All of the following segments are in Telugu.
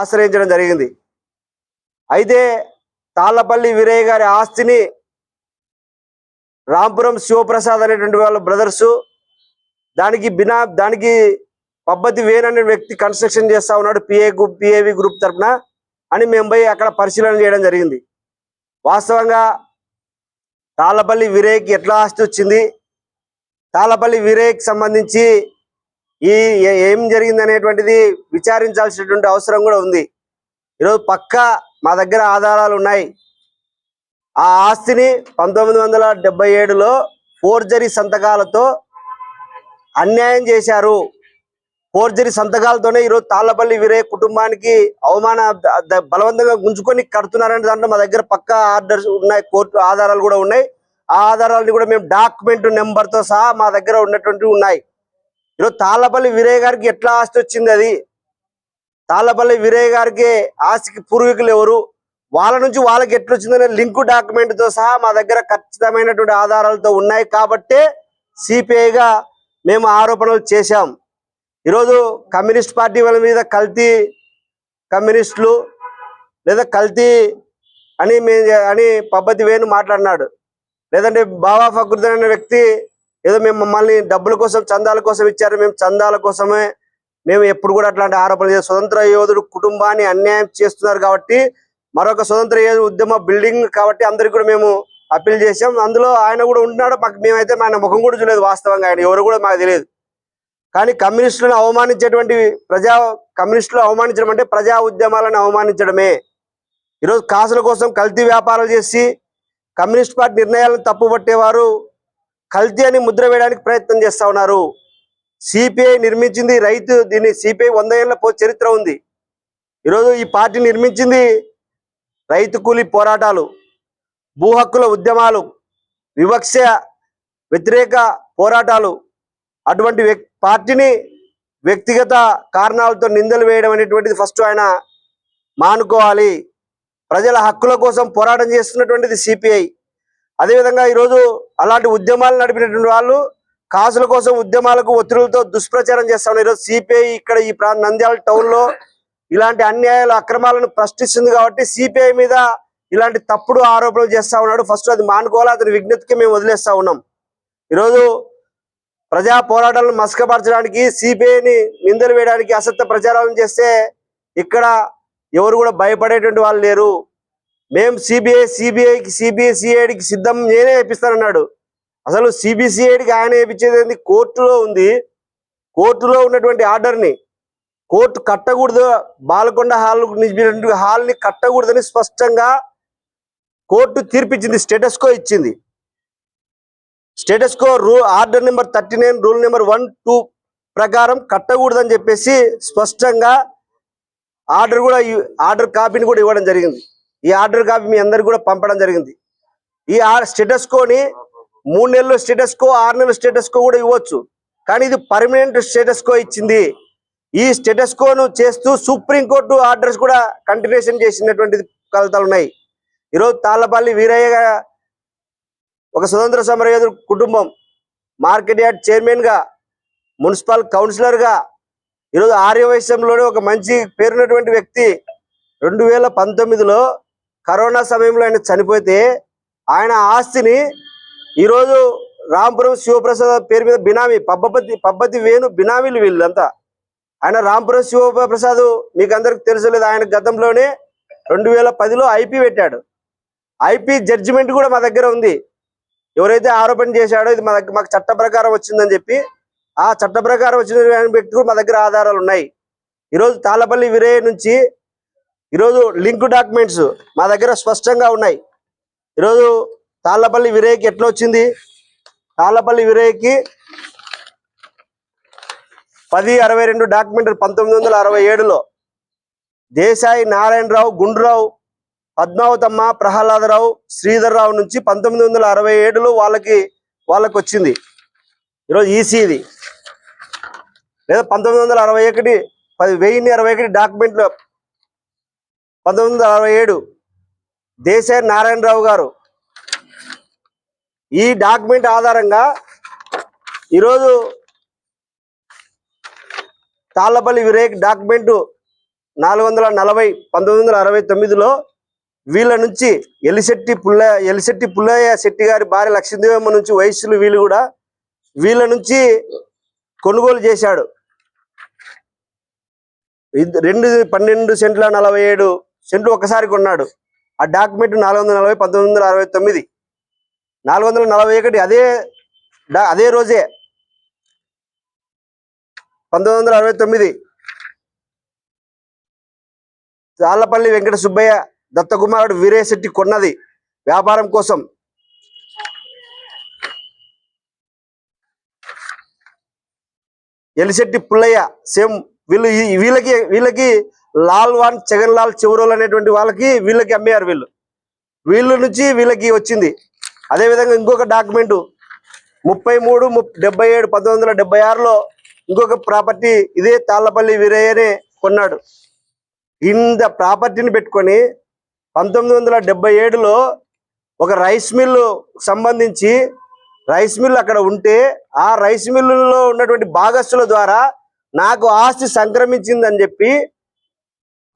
ఆశ్రయించడం జరిగింది. అయితే తాళ్ళపల్లి వీరయ్య గారి ఆస్తిని రాంపురం శివప్రసాద్ అనేటువంటి వాళ్ళ బ్రదర్స్ దానికి బినా దానికి పబ్బతి వేన్ అనే వ్యక్తి కన్స్ట్రక్షన్ చేస్తా ఉన్నాడు పిఏ గ్రూప్ పిఏవి గ్రూప్ తరఫున అని మేము పోయి అక్కడ పరిశీలన చేయడం జరిగింది. వాస్తవంగా తాళ్ళపల్లి వీరయ్యకి ఎట్లా ఆస్తి వచ్చింది? తాళ్ళపల్లి వీరయ్యకి సంబంధించి ఈ ఏం జరిగింది అనేటువంటిది విచారించాల్సినటువంటి అవసరం కూడా ఉంది. ఈరోజు పక్క మా దగ్గర ఆధారాలు ఉన్నాయి. ఆ ఆస్తిని పంతొమ్మిది వందల డెబ్బై ఏడులో ఫోర్జరీ సంతకాలతో అన్యాయం చేశారు. ఫోర్జరీ సంతకాలతోనే ఈరోజు తాళ్ళపల్లి వీరే కుటుంబానికి అవమాన బలవంతంగా గుంజుకొని కడుతున్నారనే దాంట్లో మా దగ్గర పక్క ఆర్డర్స్ ఉన్నాయి కోర్టు ఆధారాలు కూడా ఉన్నాయి. ఆ ఆధారాలని కూడా మేము డాక్యుమెంట్ నెంబర్తో సహా మా దగ్గర ఉన్నటువంటి ఉన్నాయి. ఈరోజు తాళ్ళపల్లి వీరయ్య గారికి ఎట్లా ఆస్తి వచ్చింది అది? తాళ్ళపల్లి వీరయ్య గారికి ఆస్తికి పూర్వీకులు ఎవరు? వాళ్ళ నుంచి వాళ్ళకి ఎట్లా వచ్చిందనే లింకు డాక్యుమెంట్తో సహా మా దగ్గర ఖచ్చితమైనటువంటి ఆధారాలతో ఉన్నాయి కాబట్టే సిపిఐగా మేము ఆరోపణలు చేశాం. ఈరోజు కమ్యూనిస్ట్ పార్టీ వాళ్ళ మీద కల్తీ కమ్యూనిస్టులు లేదా కల్తీ అని మే అని పబ్బతి వేణు మాట్లాడినాడు. లేదంటే బాబా ఫక్రుద్దీన్ అనే వ్యక్తి ఏదో మేము మమ్మల్ని డబ్బుల కోసం చందాల కోసం ఇచ్చారు. మేము చందాల కోసమే మేము ఎప్పుడు కూడా అట్లాంటి ఆరోపణలు చేయం. స్వతంత్ర యోధుడు కుటుంబాన్ని అన్యాయం చేస్తున్నారు కాబట్టి మరొక స్వతంత్ర యోధుడు ఉద్యమ బిల్డింగ్ కాబట్టి అందరికి కూడా మేము అప్పీల్ చేసాం అందులో ఆయన కూడా ఉంటున్నాడు. మాకు మేమైతే ఆయన ముఖం కూడా చూడలేదు వాస్తవంగా ఆయన. ఎవరు కూడా మాకు తెలియదు. కానీ కమ్యూనిస్టులను అవమానించేటువంటి ప్రజా కమ్యూనిస్టులు అవమానించడం అంటే ప్రజా ఉద్యమాలను అవమానించడమే. ఈరోజు కాసుల కోసం కల్తీ వ్యాపారాలు చేసి కమ్యూనిస్ట్ పార్టీ నిర్ణయాలను తప్పుపట్టేవారు కల్తీ అని ముద్ర వేయడానికి ప్రయత్నం చేస్తా ఉన్నారు. సిపిఐ నిర్మించింది రైతు దీన్ని సిపిఐ వంద ఏళ్ళ పో- చరిత్ర ఉంది. ఈరోజు ఈ పార్టీ నిర్మించింది రైతు కూలీ పోరాటాలు భూ హక్కుల ఉద్యమాలు వివక్ష వ్యతిరేక పోరాటాలు. అటువంటి పార్టీని వ్యక్తిగత కారణాలతో నిందలు వేయడం అనేటువంటిది ఫస్ట్ ఆయన మానుకోవాలి. ప్రజల హక్కుల కోసం పోరాటం చేస్తున్నటువంటిది సిపిఐ. అదేవిధంగా ఈరోజు అలాంటి ఉద్యమాలు నడిపినటువంటి వాళ్ళు కాసుల కోసం ఉద్యమాలకు ఒత్తిడులతో దుష్ప్రచారం చేస్తా ఉన్నారు ఈరోజు సిపిఐ ఇక్కడ ఈ ప్రా నంద్యాల టౌన్లో ఇలాంటి అన్యాయాలు అక్రమాలను ప్రశ్నిస్తుంది కాబట్టి సిపిఐ మీద ఇలాంటి తప్పుడు ఆరోపణలు చేస్తా ఉన్నాడు. ఫస్ట్ అది మానుకోవాలి అతని విజ్ఞతకి మేము వదిలేస్తా ఉన్నాం. ఈరోజు ప్రజా పోరాటాలను మసకపరచడానికి సిపిఐని నిందలు వేయడానికి అసత్య ప్రచారాలను చేస్తే ఇక్కడ ఎవరు కూడా భయపడేటువంటి వాళ్ళు లేరు. మేము సిబిఐ సిబిఐకి సిబిఎస్ఈఐడికి సిద్ధం నేనే వేపిస్తానన్నాడు. అసలు సిబిసిఐడికి ఆయన వేయించేది ఏంది? కోర్టులో ఉంది. కోర్టులో ఉన్నటువంటి ఆర్డర్ని కోర్టు కట్టకూడదు. బాలకొండ హాల్ హాల్ని కట్టకూడదని స్పష్టంగా కోర్టు తీర్పిచ్చింది. స్టేటస్కో ఇచ్చింది. స్టేటస్కో రూ order number thirty nine rule number one two ప్రకారం కట్టకూడదని చెప్పేసి స్పష్టంగా ఆర్డర్ కూడా ఆర్డర్ కాపీని కూడా ఇవ్వడం జరిగింది. ఈ ఆర్డర్ కాపీ మీ అందరికి కూడా పంపడం జరిగింది. ఈ స్టేటస్ కోని మూడు నెలలు స్టేటస్ కో ఆరు నెలల స్టేటస్ కో కూడా ఇవ్వచ్చు. కానీ ఇది పర్మనెంట్ స్టేటస్ కో ఇచ్చింది. ఈ స్టేటస్ కోను చేస్తూ సుప్రీంకోర్టు ఆర్డర్స్ కూడా కంటిన్యూషన్ చేసినటువంటి కలతాలు ఉన్నాయి. ఈరోజు తాళ్ళపల్లి వీరయ్య ఒక స్వతంత్ర సమరయోధుడు కుటుంబం మార్కెట్ యార్డ్ చైర్మన్గా మున్సిపల్ కౌన్సిలర్గా ఈరోజు ఆర్యవైశ్యంలోనే ఒక మంచి పేరున్నటువంటి వ్యక్తి. రెండు వేల పంతొమ్మిదిలో కరోనా సమయంలో ఆయన చనిపోతే ఆయన ఆస్తిని ఈరోజు రాంపురం శివప్రసాద్ పేరు మీద బినామీ పబ్బపతి పబ్బతి వేణు బినామీలు వీళ్ళంతా. ఆయన రాంపురం శివప్రసాద్ మీకు అందరికి తెలుసు లేదు ఆయన గతంలోనే రెండు వేల పదిలో ఐపీ పెట్టాడు. ఐపీ జడ్జిమెంట్ కూడా మా దగ్గర ఉంది. ఎవరైతే ఆరోపణ చేశాడో ఇది మా దగ్గర మాకు చట్ట ప్రకారం వచ్చిందని చెప్పి ఆ చట్ట ప్రకారం వచ్చిన వ్యక్తి కూడా మా దగ్గర ఆధారాలు ఉన్నాయి. ఈరోజు తాళ్ళపల్లి విరయ్య నుంచి ఈరోజు లింక్ డాక్యుమెంట్స్ మా దగ్గర స్పష్టంగా ఉన్నాయి. ఈరోజు తాళ్ళపల్లి విరయ్యకి ఎట్లా వచ్చింది? తాళ్ళపల్లి విరయ్యకి పది అరవై రెండు డాక్యుమెంట్ పంతొమ్మిది వందల అరవై ఏడులో దేశాయి నారాయణరావు గుండ్రావు పద్మావతమ్మ ప్రహ్లాదరావు శ్రీధర్రావు నుంచి పంతొమ్మిది వందల అరవై ఏడులో వాళ్ళకి వాళ్ళకి వచ్చింది. ఈరోజు ఈసీది లేదా పంతొమ్మిది వందల అరవై ఒకటి పది వెయ్యిన్ని అరవై ఒకటి డాక్యుమెంట్లు పంతొమ్మిది వందల అరవై ఏడు దేశే నారాయణరావు గారు. ఈ డాక్యుమెంట్ ఆధారంగా ఈరోజు తాళ్ళపల్లి విరేక్ డాక్యుమెంట్ నాలుగు వందల నలభై పంతొమ్మిది వందల అరవై తొమ్మిదిలో వీళ్ళ నుంచి ఎలిశెట్టి పుల్ల ఎలిశెట్టి పుల్లయ్య శెట్టి గారి భార్య లక్ష్మీదేవమ్మ నుంచి వయస్సులు వీళ్ళు కూడా వీళ్ళ నుంచి కొనుగోలు చేశాడు. రెండు పన్నెండు సెంట్ల నలభై ఏడు సెంట్లు ఒకసారి కొన్నాడు. ఆ డాక్యుమెంట్ నాలుగు వందల నలభై పంతొమ్మిది వందల అరవై తొమ్మిది. నాలుగు వందల నలభై ఒకటి అదే డా- అదే రోజే. పంతొమ్మిది వందల అరవై తొమ్మిది. చాలపల్లి వెంకట సుబ్బయ్య దత్తకుమారుడు వీరేశెట్టి కొన్నది వ్యాపారం కోసం. ఎలిశెట్టి పుల్లయ్య సేమ్ వీళ్ళు వీళ్ళకి వీళ్ళకి లాల్ వాన్ జగన్ లాల్ చివరోలు అనేటువంటి వాళ్ళకి వీళ్ళకి అమ్మేయారు వీళ్ళు. వీళ్ళ నుంచి వీళ్ళకి వచ్చింది. అదే విధంగా ఇంకొక డాక్యుమెంట్. ముప్పై మూడు ముప్- డెబ్బై ఏడు పంతొమ్మిది వందల డెబ్బై ఆరులో ఇంకొక ప్రాపర్టీ ఇదే తాళ్ళపల్లి వీరయ్యనే కొన్నాడు. ఇంత ప్రాపర్టీని పెట్టుకొని పంతొమ్మిది వందల డెబ్బై ఏడులో ఒక రైస్ మిల్లు సంబంధించి రైస్ మిల్ అక్కడ ఉంటే ఆ రైస్ మిల్లులో ఉన్నటువంటి భాగస్తుల ద్వారా నాకు ఆస్తి సంక్రమించిందని చెప్పి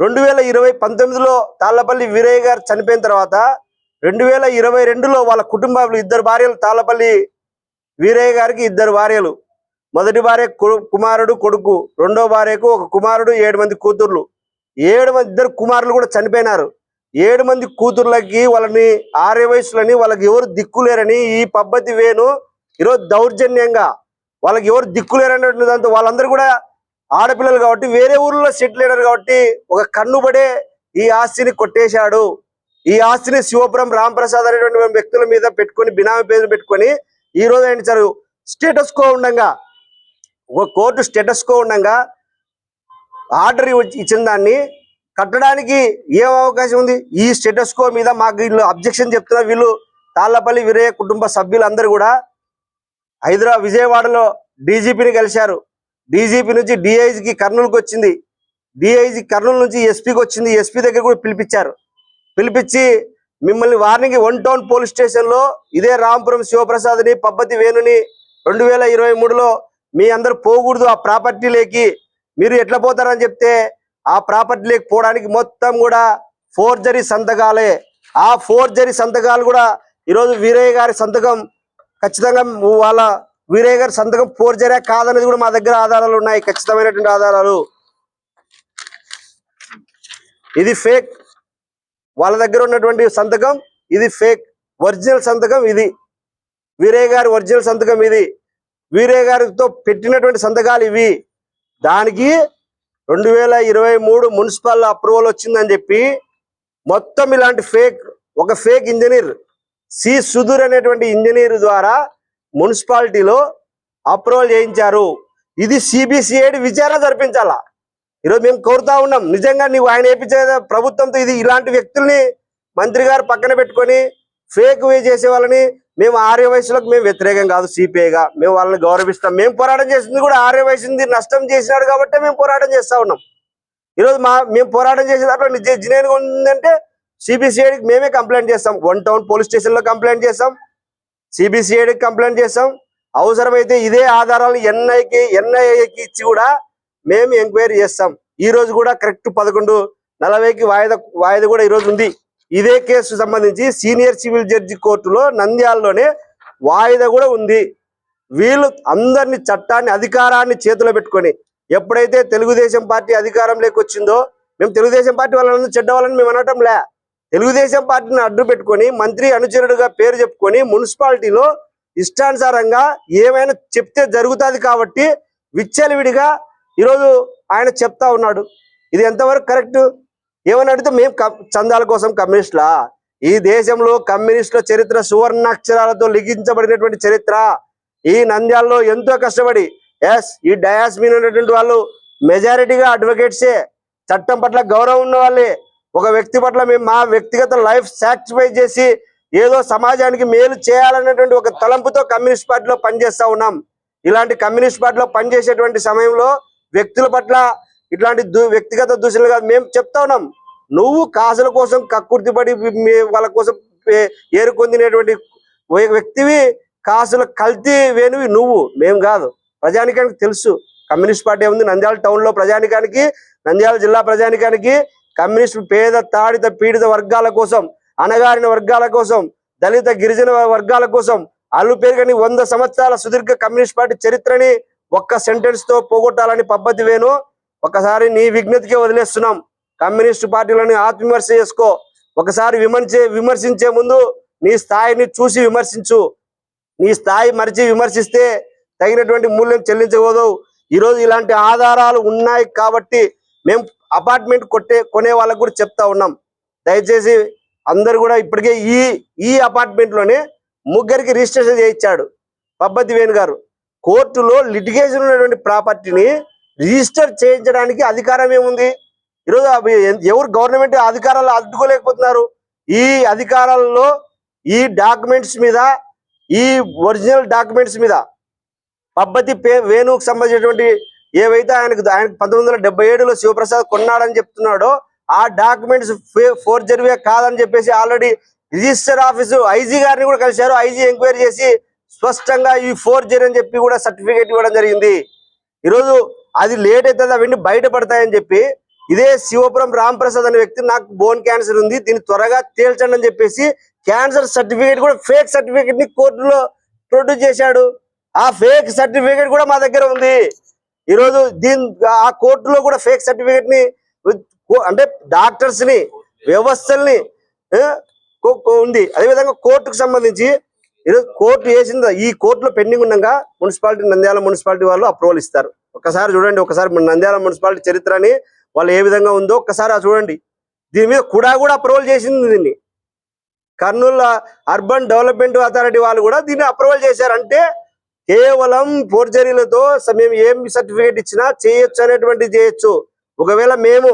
రెండు వేల ఇరవై పంతొమ్మిదిలో తాళ్ళపల్లి వీరయ్య గారు చనిపోయిన తర్వాత రెండు వేల ఇరవై రెండులో వాళ్ళ కుటుంబాలు ఇద్దరు భార్యలు తాళ్ళపల్లి వీరయ్య గారికి ఇద్దరు భార్యలు. మొదటి భార్య కుమారుడు కొడుకు రెండో భార్యకు ఒక కుమారుడు ఏడు మంది కూతుర్లు. ఏడు మంది ఇద్దరు కుమారులు కూడా చనిపోయినారు. ఏడు మంది కూతుర్లకి వాళ్ళని ఆర్య వయసులని వాళ్ళకి ఎవరు దిక్కులేరని ఈ పద్ధతి వేను ఈరోజు దౌర్జన్యంగా వాళ్ళకి ఎవరు దిక్కులేరనేటువంటి దాంతో వాళ్ళందరూ కూడా ఆడపిల్లలు కాబట్టి వేరే ఊర్లో సెటిల్ అయ్యారు కాబట్టి ఒక కన్నుబడే ఈ ఆస్తిని కొట్టేశాడు. ఈ ఆస్తిని శివపురం రాంప్రసాద్ అనేటువంటి వ్యక్తుల మీద పెట్టుకొని బినామీ పేరు పెట్టుకొని ఈ రోజు ఆయన సార్ స్టేటస్ కో ఉండగా ఒక కోర్టు స్టేటస్ కో ఉండగా ఆర్డర్ ఇచ్చిన దాన్ని కట్టడానికి ఏం అవకాశం ఉంది? ఈ స్టేటస్ కో మీద మాకు వీళ్ళు అబ్జెక్షన్ చెప్తున్న వీళ్ళు తాళ్ళపల్లి వీరయ్య కుటుంబ సభ్యులందరూ కూడా హైదరాబాద్ విజయవాడలో డీజీపీని కలిశారు. డీజీపీ నుంచి డిఐజీకి కర్నూలుకి వచ్చింది. డిఐజీ కర్నూలు నుంచి ఎస్పీకి వచ్చింది. ఎస్పీ దగ్గర కూడా పిలిపించారు. పిలిపించి మిమ్మల్ని వార్నింగ్ వన్ టౌన్ పోలీస్ స్టేషన్లో ఇదే రాంపురం శివప్రసాద్ని పబ్బతి వేణుని రెండు వేల ఇరవై మూడులో మీ అందరు పోకూడదు. ఆ ప్రాపర్టీలోకి మీరు ఎట్లా పోతారని చెప్తే ఆ ప్రాపర్టీలోకి పోవడానికి మొత్తం కూడా ఫోర్జరీ సంతకాలే. ఆ ఫోర్జరీ సంతకాలు కూడా ఈరోజు వీరయ్య గారి సంతకం ఖచ్చితంగా వాళ్ళ వీరయ్య గారి సంతకం ఫోర్జరా కాదనేది కూడా మా దగ్గర ఆధారాలు ఉన్నాయి ఖచ్చితమైనటువంటి ఆధారాలు. ఇది ఫేక్ వాళ్ళ దగ్గర ఉన్నటువంటి సంతకం ఇది ఫేక్ ఒరిజినల్ సంతకం ఇది. వీరయ్య గారి ఒరిజినల్ సంతకం ఇది. వీరయ్య గారితో పెట్టినటువంటి సంతకాలు ఇవి. దానికి రెండు వేల ఇరవై మూడు మున్సిపల్ అప్రూవల్ వచ్చిందని చెప్పి మొత్తం ఇలాంటి ఫేక్ ఒక ఫేక్ ఇంజనీర్ సి సుధీర్ అనేటువంటి ఇంజనీర్ ద్వారా మున్సిపాలిటీలో అప్రూవల్ చేయించారు. ఇది సిబిసిఐడి విచారణ జరిపించాలా? ఈరోజు మేము కోరుతా ఉన్నాం. నిజంగా నీవు ఆయన వేయించే ప్రభుత్వంతో ఇది ఇలాంటి వ్యక్తుల్ని మంత్రి గారు పక్కన పెట్టుకొని ఫేక్ వే చేసే వాళ్ళని మేము ఆర్య వయసులకు మేము వ్యతిరేకం కాదు సిపిఐగా మేము వాళ్ళని గౌరవిస్తాం. మేము పోరాటం చేసింది కూడా ఆర్య వయసుంది నష్టం చేసినాడు కాబట్టి మేము పోరాటం చేస్తా ఉన్నాం. ఈరోజు మా మేము పోరాటం చేసే దాంట్లో నిజ జినేనుగా ఉందంటే సిబిసిఐడికి మేమే కంప్లైంట్ చేస్తాం. వన్ టౌన్ పోలీస్ స్టేషన్లో కంప్లైంట్ చేస్తాం. సిబిసిఐడికి కంప్లైంట్ చేస్తాం అవసరమైతే ఇదే ఆధారాలు ఎన్ఐకి ఎన్ఐఏకి ఇచ్చి కూడా మేము ఎంక్వైరీ చేస్తాం. ఈ రోజు కూడా కరెక్ట్ పదకొండు నలభైకి వాయిదా వాయిదా కూడా ఈ రోజు ఉంది. ఇదే కేసు సంబంధించి సీనియర్ సివిల్ జడ్జి కోర్టులో నంద్యాలలోనే వాయిదా కూడా ఉంది. వీళ్ళు అందరిని చట్టాన్ని అధికారాన్ని చేతిలో పెట్టుకొని ఎప్పుడైతే తెలుగుదేశం పార్టీ అధికారంలోకి వచ్చిందో మేము తెలుగుదేశం పార్టీ వాళ్ళని చెడ్డ వాళ్ళని మేము అనటం లే తెలుగుదేశం పార్టీని అడ్డు పెట్టుకొని మంత్రి అనుచరుడుగా పేరు చెప్పుకొని మున్సిపాలిటీలో ఇష్టానుసారంగా ఏమైనా చెప్తే జరుగుతుంది కాబట్టి విచ్చలవిడిగా ఈరోజు ఆయన చెప్తా ఉన్నాడు. ఇది ఎంతవరకు కరెక్ట్? ఏమని అడిగితే మేము చందాల కోసం కమ్యూనిస్టులా? ఈ దేశంలో కమ్యూనిస్టుల చరిత్ర సువర్ణాక్షరాలతో లిఖించబడినటువంటి చరిత్ర. ఈ నంద్యాలలో ఎంతో కష్టపడి ఎస్ ఈ డయాస్మిన్ మీద ఉన్నటువంటి వాళ్ళు మెజారిటీగా అడ్వకేట్సే. చట్టం పట్ల గౌరవం ఉన్న వాళ్ళే ఒక వ్యక్తి పట్ల మేము మా వ్యక్తిగత లైఫ్ సాక్రిఫై చేసి ఏదో సమాజానికి మేలు చేయాలనేటువంటి ఒక తలంపుతో కమ్యూనిస్ట్ పార్టీలో పనిచేస్తా ఉన్నాం. ఇలాంటి కమ్యూనిస్ట్ పార్టీలో పనిచేసేటువంటి సమయంలో వ్యక్తుల పట్ల ఇట్లాంటి దు- వ్యక్తిగత దూషణలు కాదు మేము చెప్తా ఉన్నాం. నువ్వు కాసుల కోసం కక్కుర్తిపడి వాళ్ళ కోసం ఏరుకొందినటువంటి ఒక వ్యక్తివి కాసుల కల్తీ వేణువి నువ్వు మేము కాదు. ప్రజానికానికి తెలుసు. కమ్యూనిస్ట్ పార్టీ ఉంది నంద్యాల టౌన్లో ప్రజానికానికి నంద్యాల జిల్లా ప్రజానికానికి కమ్యూనిస్ట్ పేద తాడిత పీడిత వర్గాల కోసం అణగారిన వర్గాల కోసం దళిత గిరిజన వర్గాల కోసం అల్లు పెరుగని వంద సంవత్సరాల సుదీర్ఘ కమ్యూనిస్ట్ పార్టీ చరిత్రని ఒక్క సెంటెన్స్తో పోగొట్టాలని పద్ధతి వేను ఒకసారి నీ విజ్ఞతకే వదిలేస్తున్నాం. కమ్యూనిస్ట్ పార్టీలను ఆత్మవిమర్శ చేసుకో. ఒకసారి విమర్శే విమర్శించే ముందు నీ స్థాయిని చూసి విమర్శించు. నీ స్థాయి మరిచి విమర్శిస్తే తగినటువంటి మూల్యం చెల్లించకూడదు ఈరోజు ఇలాంటి ఆధారాలు ఉన్నాయి కాబట్టి మేము అపార్ట్మెంట్ కొట్టే కొనే వాళ్ళకు కూడా చెప్తా ఉన్నాం. దయచేసి అందరు కూడా ఇప్పటికే ఈ ఈ అపార్ట్మెంట్లోనే ముగ్గురికి రిజిస్ట్రేషన్ చేయించాడు పబ్బతి వేణు గారు. కోర్టులో లిటిగేషన్ ఉన్నటువంటి ప్రాపర్టీని రిజిస్టర్ చేయించడానికి అధికారం ఏముంది? ఈరోజు ఎవరు గవర్నమెంట్ అధికారాలు అడ్డుకోలేకపోతున్నారు? ఈ అధికారాలలో ఈ డాక్యుమెంట్స్ మీద ఈ ఒరిజినల్ డాక్యుమెంట్స్ మీద పబ్బతి పే వేణుకు సంబంధించినటువంటి ఏవైతే ఆయనకు ఆయనకు పంతొమ్మిది వందల ఏడులో శివప్రసాద్ కొన్నాడని చెప్తున్నాడో ఆ డాక్యుమెంట్స్ ఫోర్జరీవే కాదని చెప్పేసి ఆల్రెడీ రిజిస్టర్ ఆఫీసు ఐజీ గారిని కూడా కలిశారు. ఐజీ ఎంక్వైరీ చేసి స్పష్టంగా ఈ ఫోర్జరీ అని చెప్పి కూడా సర్టిఫికేట్ ఇవ్వడం జరిగింది. ఈరోజు అది లేట్ అవుతుంది అవన్నీ బయటపడతాయని చెప్పి ఇదే శివపురం రాంప్రసాద్ అనే వ్యక్తి నాకు బోన్ క్యాన్సర్ ఉంది దీన్ని త్వరగా తేల్చండి అని చెప్పేసి క్యాన్సర్ సర్టిఫికేట్ కూడా ఫేక్ సర్టిఫికేట్ని కోర్టులో ప్రొడ్యూస్ చేశాడు. ఆ ఫేక్ సర్టిఫికేట్ కూడా మా దగ్గర ఉంది. ఈరోజు దీని ఆ కోర్టులో కూడా ఫేక్ సర్టిఫికేట్ని కో- అంటే డాక్టర్స్ని వ్యవస్థల్ని ఉంది. అదేవిధంగా కోర్టుకు సంబంధించి ఈరోజు కోర్టు వేసింది ఈ కోర్టులో పెండింగ్ ఉండగా మున్సిపాలిటీ నంద్యాల మున్సిపాలిటీ వాళ్ళు అప్రూవల్ ఇస్తారు. ఒకసారి చూడండి ఒకసారి నంద్యాల మున్సిపాలిటీ చరిత్రని వాళ్ళు ఏ విధంగా ఉందో ఒక్కసారి చూడండి. దీని మీద కూడా కూడా అప్రూవల్ చేసింది దీన్ని. కర్నూలు అర్బన్ డెవలప్మెంట్ అథారిటీ వాళ్ళు కూడా దీన్ని అప్రూవల్ చేశారంటే కేవలం ఫోర్జరీలతో మేము ఏం సర్టిఫికేట్ ఇచ్చినా చేయొచ్చు అనేటువంటిది చేయొచ్చు. ఒకవేళ మేము